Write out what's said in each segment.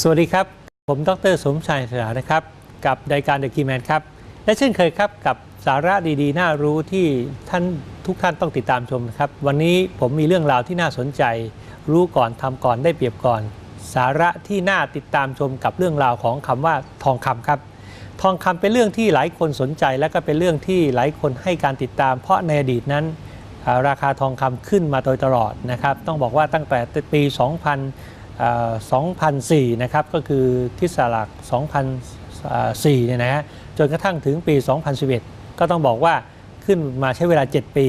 สวัสดีครับ ผมดรสมชายสรานะครับ กับรายการ The Key Man ครับ และเช่นเคยครับกับสาระดีๆ น่ารู้ที่ท่านทุกท่านต้องติดตามชมนะครับ วันนี้ผมมีเรื่องราวที่น่าสนใจ รู้ก่อนทำก่อนได้เปรียบก่อน สาระที่น่าติดตามชมกับเรื่องราวของคำว่าทองคำครับ ทองคำเป็นเรื่องที่หลายคนสนใจ และก็เป็นเรื่องที่หลายคนให้การติดตาม เพราะในอดีตนั้น ราคาทองคำขึ้นมาโดยตลอดนะครับ ต้องบอกว่าตั้งแต่ปี 2000 2004 นะครับ ก็คือที่สลัก 2004 เนี่ยนะฮะ จนกระทั่งถึงปี 2011 ก็ต้องบอกว่าขึ้นมาใช้เวลา 7 ปี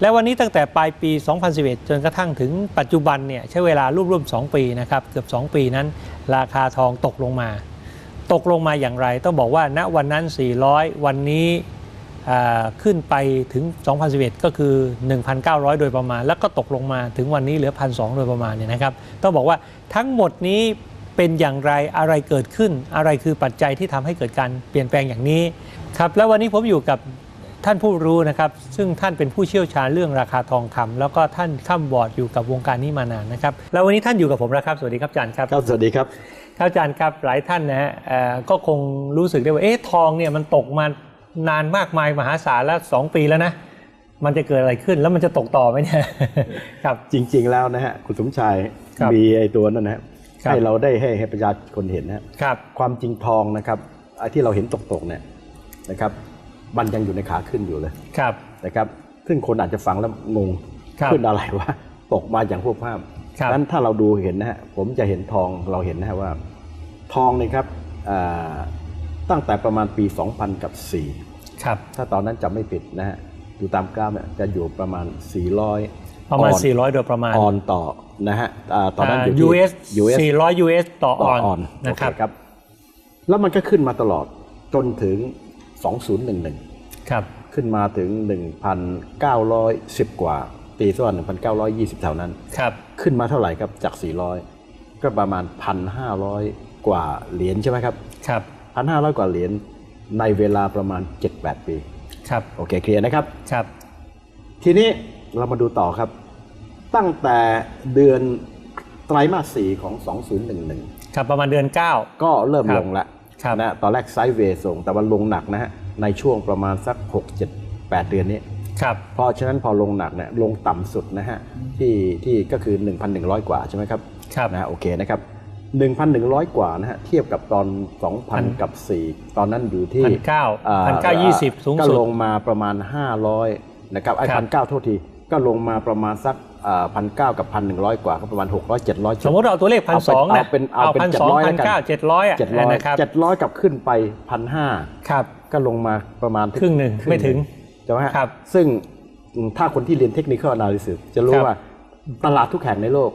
และวันนี้ตั้งแต่ปลายปี 2011 จนกระทั่งถึงปัจจุบันเนี่ยใช้เวลาร่วมๆ 2 ปีนะครับ เกือบ 2 ปีนั้น ราคาทองตกลงมา ตกลงมาอย่างไร ต้องบอกว่าณวันนั้น 400 วันนี้ ขึ้นไปถึง 2011 ก็คือ 1,900 โดยประมาณ แล้วก็ตกลงมาถึงวันนี้เหลือ 1,200 โดยประมาณเนี่ยนะครับ ต้องบอกว่าทั้งหมดนี้เป็นอย่างไรอะไรเกิดขึ้น อะไรคือปัจจัยที่ทำให้เกิดการเปลี่ยนแปลงอย่างนี้ครับแล้ววันนี้ผมอยู่กับท่านผู้รู้นะครับ ซึ่งท่านเป็นผู้เชี่ยวชาญเรื่องราคาทองคำแล้วก็ท่านข้ามบอร์ดอยู่กับวงการนี้มานานนะครับ แล้ววันนี้ท่านอยู่กับผมแล้วครับ สวัสดีครับอาจารย์ครับครับสวัสดีครับครับอาจารย์ครับหลายท่านนะฮะเอ่อก็คงรู้สึกได้ว่าเอ๊ะทองเนี่ยมันตกมา นานมากมายมหาศาลแล้วสองปีแล้วนะ มันจะเกิดอะไรขึ้นแล้วมันจะตกต่อไหมเนี่ยครับจริง ๆ แล้วนะฮะคุณสมชายครับมีไอ้ตัวนั้นนะฮะครับให้เราได้ให้ให้ประชาชนเห็นนะฮะครับความจริงทองนะครับไอ้ที่เราเห็นตกๆเนี่ยนะครับ มันยังอยู่ในขาขึ้นอยู่เลยครับนะครับ ซึ่งคนอาจจะฟังแล้วงงครับขึ้นอะไรวะตกมาอย่างพวกภาพครับนั้นถ้าเราดูเห็นนะฮะผมจะเห็นทองเราเห็นนะฮะว่า ทองเนี่ยครับอ่า ตั้งแต่ประมาณปี 2000กับ4ครับถ้าตอนนั้นจำไม่ผิดนะฮะดูตามกราฟเนี่ยจะอยู่ประมาณ 400 ประมาณออน400 โดยประมาณออนต่อนะฮะอ่าตอนนั้นอยู่ที่ US US 400 US ต่ออต่ออนออนนะครับโอเครับ แล้วมันก็ขึ้นมาตลอดจนถึง 2011 ครับ ขึ้นมาถึง 1,910 กว่าตีส่วน1,920แถวนั้น ครับ ขึ้นมาเท่าไหร่ครับจาก 400 ก็ประมาณ 1,500 กว่าเหรียญใช่ไหมครับ ครับ 1,500กว่าเหรียญในเวลาประมาณ 7-8 ปี ครับ โอเคเคลียร์นะครับ ครับ ทีนี้เรามาดูต่อครับ ตั้งแต่เดือนไตรมาสสี่ของ 2011 ครับประมาณเดือน 9 ก็เริ่มครับลงแล้วครับนะตอนแรกไซด์เวย์ส่ง แต่ว่าลงหนักนะฮะในช่วงประมาณสัก 6 7 8 เดือนนี้ ครับ เพราะฉะนั้นพอลงหนักเนี่ยลงต่ำสุดนะฮะที่ที่ก็คือ 1,100 กว่าใช่ไหมครับครับ นะฮะโอเคนะครับ 1,100 กว่านะฮะเทียบกับตอน 2,000 กับ 4 ตอนนั้นอยู่ที่1,900อ่า1,920 สูงสุด ก็ลงมาประมาณ 500 นะครับไอ้ครัพับนเก้าโทษที ก็ลงมาประมาณสักพันเก้ากับพันหนึ่งร้อยกว่าก็ประมาณ600 700สมมติเราเอาตัวเลขพันสองนะเอาเป็นเอาเป็นพันเจ็สดองร้อยพัแล้นวกันเก้าเจ็ดร้อยอะเจ็ดร้อยนะครับเจ็ดร้อยกับขึ้นไปพันห้าครับก็ลงมาประมาณครึ่งหนึ่งไม่ถึงใช่ไหมฮะครับซึ่งอืมถ้าคนที่เรียนเทคนิคอ a นาลิซิสจะรู้ครับว่าตลาดทุกแห่งในโลก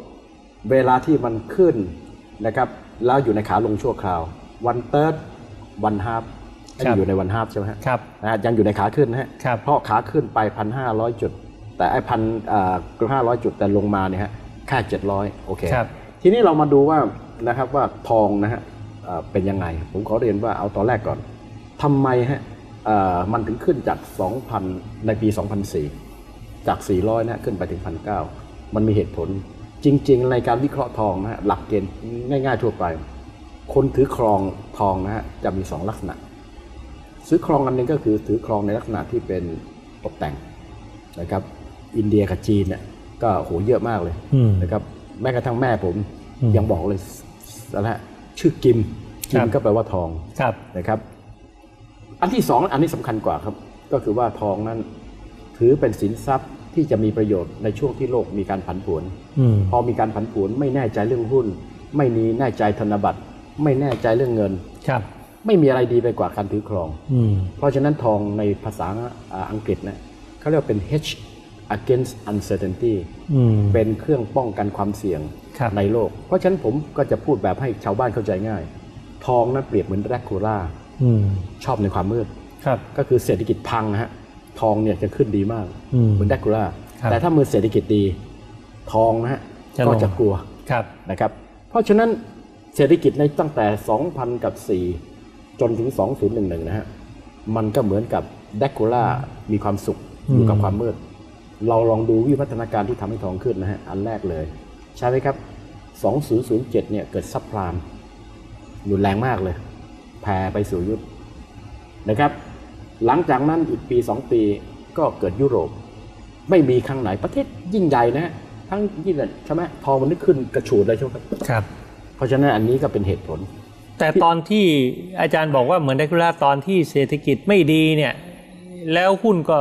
เวลาที่มันขึ้น นะครับแล้วอยู่ในขาลงชั่วคราววันเติร์ดวันฮาร์ฟอยู่ในวันฮาร์ฟใช่ไหมฮะครับนะฮะยังอยู่ในขาขึ้นนะฮะครับเพราะขาขึ้นไปพันห้าร้อยจุด แต่ไอ้พันห้าร้อยจุดแต่ลงมาเนี่ยฮะแค่เจ็ดร้อยโอเคครับทีนี้เรามาดูว่านะครับว่าทองนะฮะเอ่อเป็นยังไง ผมขอเรียนว่าเอาตอนแรกก่อนทำไมฮะเอ่อมันถึงขึ้นจาก 2,000 ในปี 2004 จาก 400นะฮะขึ้นไปถึง 1,900 มันมีเหตุผล จริง ๆ ในการวิเคราะห์ทองนะฮะหลักเกณฑ์ง่าย ๆ ทั่วไป คนถือครองทองนะฮะจะมีสองลักษณะ ซื้อครองอันหนึงก็คือถือครองในลักษณะที่เป็นตกแต่งนะครับ อินเดียกับจีนเนี่ยก็โหเยอะมากเลยอืมนะครับแม้กระทั่งแม่ผมอืมยังบอกเลยนะฮะชื่อกิมกิครัมบก็แปลว่าทองครับนะครับ อันที่สองอันนี้สำคัญกว่าครับ ก็คือว่าทองนั้นถือเป็นสินทรัพย์ ที่จะมีประโยชน์ในช่วงที่โลกมีการผันผวนอืมพอมีการผันผวนไม่แน่ใจเรื่องหุ้น ไม่มีแน่ใจธนบัตร ไม่แน่ใจเรื่องเงินครับไม่มีอะไรดีไปกว่าการถือครองอืมเพราะฉะนั้นทองในภาษาอ่าอังกฤษนะเขาเรียกว่าเป็น hedge against uncertainty อืมเป็นเครื่องป้องกันความเสี่ยงครับในโลก เพราะฉะนั้นผมก็จะพูดแบบให้ชาวบ้านเข้าใจง่าย ทองนั้นเปรียบเหมือนแรคคูล่าอืมชอบในความมืดครับก็คือเศรษฐกิจพังนะฮะ ทองเนี่ยจะขึ้นดีมากอืมเหมือนแรคคูล่าครับแต่ถ้ามือเศรษฐกิจดีทองนะฮะจะลงก็จะกลัวครับนะครับ เพราะฉะนั้นเศรษฐกิจในตั้งแต่ 2000 กับ 4 จนถึง 2011 นะฮะมันก็เหมือนกับแดกคูล่ามีความสุขอยู่กับอืมความมืด เราลองดูวิวัฒนาการที่ทำให้ทองขึ้นนะฮะอันแรกเลย ใช่ไหมครับ 2007 เนี่ยเกิดซับพลามรุนแรงมากเลย แผ่ไปสู่ยุทธนะครับ หลังจากนั้นอีกปีสองปีก็เกิดยุโรป ไม่มีครั้งไหนประเทศยิ่งใหญ่นะฮะทั้งยิ่งใหญ่ใช่ไหมทองมันนึกขึ้นกระฉูดเลยใช่ไหมครับครับ เพราะฉะนั้นอันนี้ก็เป็นเหตุผล แต่ตอนที่อาจารย์บอกว่าเหมือนไดคุล่าตอนที่เศรษฐกิจไม่ดีเนี่ย แล้วหุ้นก็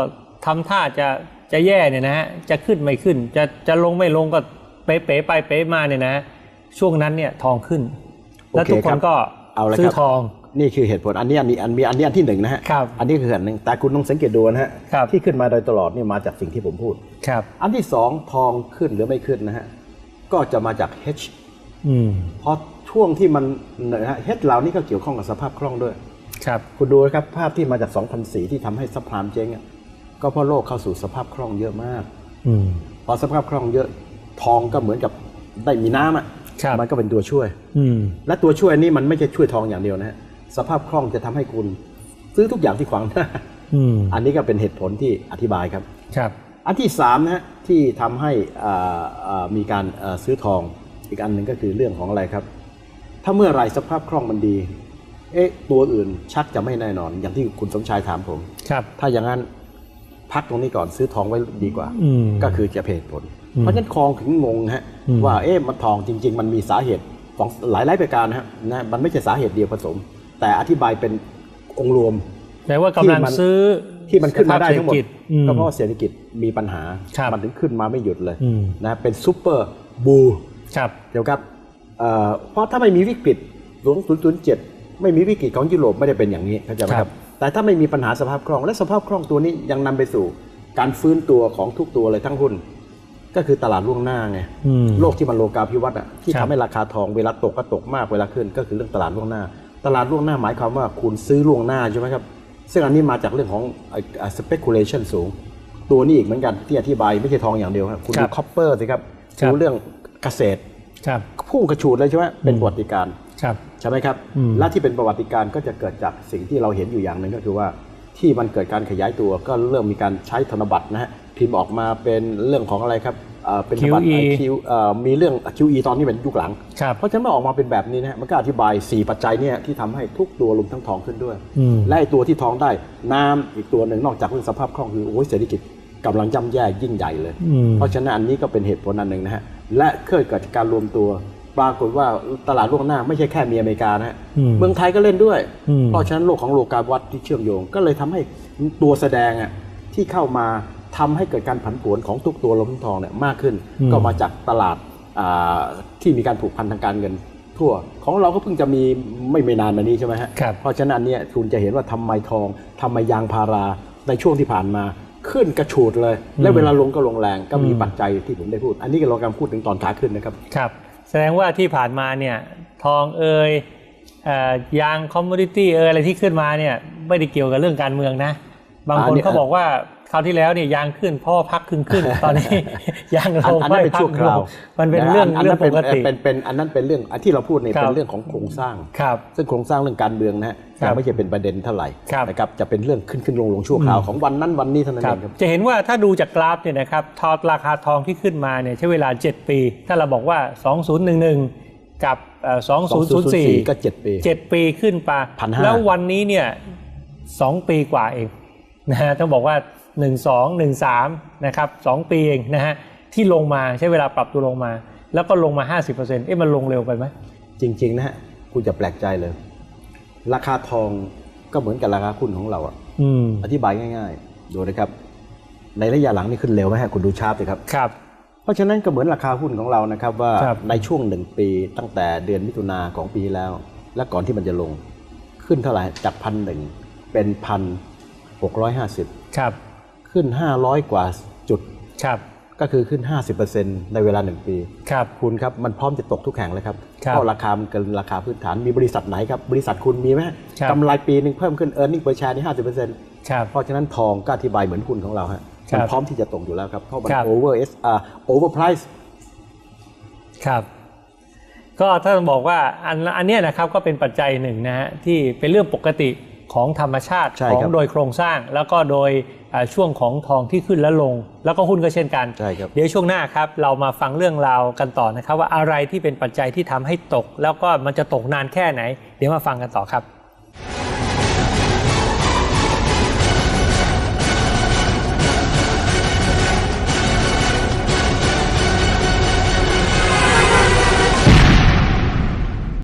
ทำท่าจะจะแย่เนี่ยนะฮะจะขึ้นไม่ขึ้น จะจะลงไม่ลงก็เป๊ะๆไปเป๊ะมาเนี่ยนะ ช่วงนั้นเนี่ยทองขึ้น แล้วทุกคนก็เอาละซื้คอรับทอง นี่คือเหตุผลอันนี้อันนี้อันมีอันนี้อันที่หนึ่งนะฮะครับอันนี้คืออันหนึ่งแต่คุณต้องสังเกตดูนะฮะครับที่ขึ้นมาโดยตลอดนี่มาจากสิ่งที่ผมพูดครับอันที่สองทองขึ้นหรือไม่ขึ้นนะฮะก็จะมาจาก H อืมเพราะช่วงที่มันนะฮะ H เหล่านี้ก็เกี่ยวข้องกับสภาพคล่องด้วย ครับ คุณดูนะครับภาพที่มาจาก 2004 ที่ทำให้ซัพพลามเจ๊งอะก็เพราะโลกเข้าสู่สภาพคล่องเยอะมากอืมพอสภาพคล่องเยอะทองก็เหมือนกับได้มีน้ำอะครับมันก็เป็นตัวช่วย อืมและตัวช่วยนี้มันไม่ใช่ช่วยทองอย่างเดียวนะฮะ สภาพคล่องจะทำให้คุณ ซื้อทุกอย่างที่ขวางหน้าอืมอันนี้ก็เป็นเหตุผลที่อธิบายครับครับอันที่สามนะฮะที่ทำให้อ่าอ่ามีการอ่าซื้อทองอีกอันหนึ่งก็คือเรื่องของอะไรครับ ถ้าเมื่อไหรสภาพคล่องมันดี เอ๊ะตัวอื่นชักจะไม่แน่นอน อย่างที่คุณสมชายถามผมครับ ถ้าอย่างนั้นพักตรงนี้ก่อนซื้อทองไว้ดีกว่าอืมก็คือจะเป็นเหตุผลอืมเพราะฉะนั้นคลองถึงงงฮะอืมว่าเอ๊ะมันทองจริง ๆ มันมีสาเหตุของหลายหลายๆประการนะฮะนะมันไม่ใช่สาเหตุเดียวผสม แต่อธิบายเป็นองค์รวม แปลว่ากำลังที่มัน ซื้อที่มันขึ้นมาได้ทั้งหมด เศรษฐกิจอืม ก็เพราะว่าเศรษฐกิจมีปัญหา ครับมันถึงขึ้นมาไม่หยุดเลยอืม นะเป็นซูเปอร์บู ครับ เดี๋ยวครับเอ่อเพราะถ้าไม่มีวิกฤต007 ไม่มีวิกฤตของยุโรปไม่ได้เป็นอย่างนี้เข้าใจไหมคครัรับ บ แต่ถ้าไม่มีปัญหาสภาพคล่อง และสภาพคล่องตัวนี้ยังนำไปสู่การฟื้นตัวของทุกตัวเลยทั้งหุ้น ก็คือตลาดล่วงหน้าไง อืม โลกที่มันโลกาภิวัตน์อะที่ครับทำให้ราคาทองเวลาตกก็ตกมากเวลาขึ้น ก็คือเรื่องตลาดล่วงหน้า ตลาดล่วงหน้าหมายความว่าคุณซื้อล่วงหน้าใช่ไหมครับ ซึ่งอันนี้มาจากเรื่องของไอ้ speculation สูง ตัวนี้อีกเหมือนกันที่อธิบายไม่ใช่ทองอย่างเดียวครับ คุณครัดูบคอปเปอร์สิครับครับดูเรื่องเกษตรครับพุ่งกระฉูดเลยใช่ไหมเป็นประวัติการณ์ครับใช่ไหมครับอืมและที่เป็นประวัติการณ์ก็จะเกิดจากสิ่งที่เราเห็นอยู่อย่างหนึ่งก็คือว่าที่มันเกิดการขยายตัวก็เริ่มมีการใช้ธนบัตรนะฮะพิมพ์ออกมาเป็นเรื่องของอะไรครับ เอ่อเป็นธนบัตร QE คิวเอ่อมีเรื่อง QE ตอนนี้เป็นยุคหลังครับเพราะฉะนั้นเมื่อออกมาเป็นแบบนี้นะฮะมันก็อธิบาย 4 ปัจจัยเนี่ยที่ทำให้ทุกตัวรวมทั้งทองขึ้นด้วยอืมและไอ้ตัวที่ทองได้น้ำอีกตัวหนึ่งนอกจากเรื่องสภาพคล่องคือโอ้ยเศรษฐกิจกำลังย่ำแย่ยิ่งใหญ่เลยอืมเพราะฉะนั้นอันนี้ก็เป็นเหตุผลอันหนึ่งนะฮะและเกิดกับการรวมตัวปรากฏว่าตลาดล่วงหน้าไม่ใช่แค่มีอเมริกานะฮะอืมเมืองไทยก็เล่นด้วยอืมเพราะฉะนั้นโลกของโลกาภิวัตน์ที่เชื่อมโยง ก็เลยทำให้ตัวแสดงอะที่เข้ามา ทำให้เกิดการผันผวนของทุกตัวลมทองเนี่ยมากขึ้นอืมก็มาจากตลาดอ่าที่มีการผูกพันทางการเงินทั่ว ของเราก็เพิ่งจะมีไม่ไม่นานมานี้ใช่ไหมฮะครับเพราะฉะนั้นอันเนี้ยคุณจะเห็นว่าทำไมทองทำไมยางพาราในช่วงที่ผ่านมาขึ้นกระฉูดเลย และเวลาลงก็ลงแรงก็มีอืมปัจจัยที่ผมได้พูด อันนี้ก็เรากำลังพูดถึงตอนขาขึ้นนะครับครับแสดงว่าที่ผ่านมาเนี่ยทองเอยเอ่อยางคอมมูนิตี้เอยอะไรที่ขึ้นมาเนี่ยไม่ได้เกี่ยวกับเรื่องการเมืองนะ บางอัคนนนี้เขาบอกว่า คราวที่แล้วเนี่ยยางขึ้นเพราะว่าพักขึ้นขึ้นตอนนี้ยางลอันงอันนั้นเป็นพัชั่วคราวลงมันเป็นเรื่องอันเรื่อนั้งนปเป็นกติเป็นเป็นอันนั้นเป็นเรื่องอันที่เราพูดเนี่ยครับเป็นเรื่องของโครงสร้างครับซึ่งโครงสร้างเรื่องการเมืองนะฮะครับยังไม่ใช่เป็นประเด็นเท่าไหร่ครับนะครับจะเป็นเรื่องขึ้นขึ้นลงลงชั่วคราวของวันนั้นวันนี้เท่านั้นครัเอบงครับจะเห็นว่าถ้าดูจากกราฟเนี่ยนะครับทอราคาทองที่ขึ้นมาเนี่ยใช้เวลา 7 ปี ถ้าเราบอกว่า 2011 กับเอ่อ2004 ก็เจ็ดปี 7 ปีขึ้นไป1,500แล้ววันนี้เนี่ยสองปีกว่าเองนะฮะต้องบอกว่า 1 2 1 3นะครับสองปีเองนะฮะที่ลงมาใช้เวลาปรับตัวลงมา แล้วก็ลงมา 50%เอ๊ะมันลงเร็วไปไหมจริง ๆ นะฮะคุณจะแปลกใจเลย ราคาทองก็เหมือนกับราคาหุ้นของเราอะอืมอธิบายง่าย ๆ ดูนะครับ ในระยะหลังนี่ขึ้นเร็วไหมฮะคุณดูชาร์ตสิครับครับเพราะฉะนั้นก็เหมือนราคาหุ้นของเรานะครับว่าครับในช่วงหนึ่งปีตั้งแต่เดือนมิถุนาของปีแล้ว และก่อนที่มันจะลง ขึ้นเท่าไหร่จากพันหนึ่งเป็นพันหกร้อยห้าสิบครับ ขึ้น 500 กว่าจุดครับก็คือขึ้น 50%ในเวลาหนึ่งปี ครับ คุณครับ มันพร้อมจะตกทุกแห่งเลยครับครับ เพราะราคามันเกินราคาพื้นฐาน มีบริษัทไหนครับ บริษัทคุณมีไหมครับกำไรปีหนึ่งเพิ่มขึ้น e a r n i n g per share นี่ห้าสิบเปอร์เซ็นต์ครับ เพราะฉะนั้นทองก็อธิบายเหมือนหุ้นของเราฮะครับมันพร้อมที่จะตกอยู่แล้วครับ เพราะมันครับ over s r over price ครับ ก็ถ้าบอกว่าอันอันเนี้ยนะครับก็เป็นปัจจัยหนึ่งนะฮะที่เป็นเรื่องปกติ ของธรรมชาติใช่ของครับโดยโครงสร้าง แล้วก็โดยเอ่อช่วงของทองที่ขึ้นและลง แล้วก็หุ้นก็เช่นกันใช่ครับเดี๋ยวช่วงหน้าครับ เรามาฟังเรื่องราวกันต่อนะครับ ว่าอะไรที่เป็นปัจจัยที่ทำให้ตก แล้วก็มันจะตกนานแค่ไหน เดี๋ยวมาฟังกันต่อครับ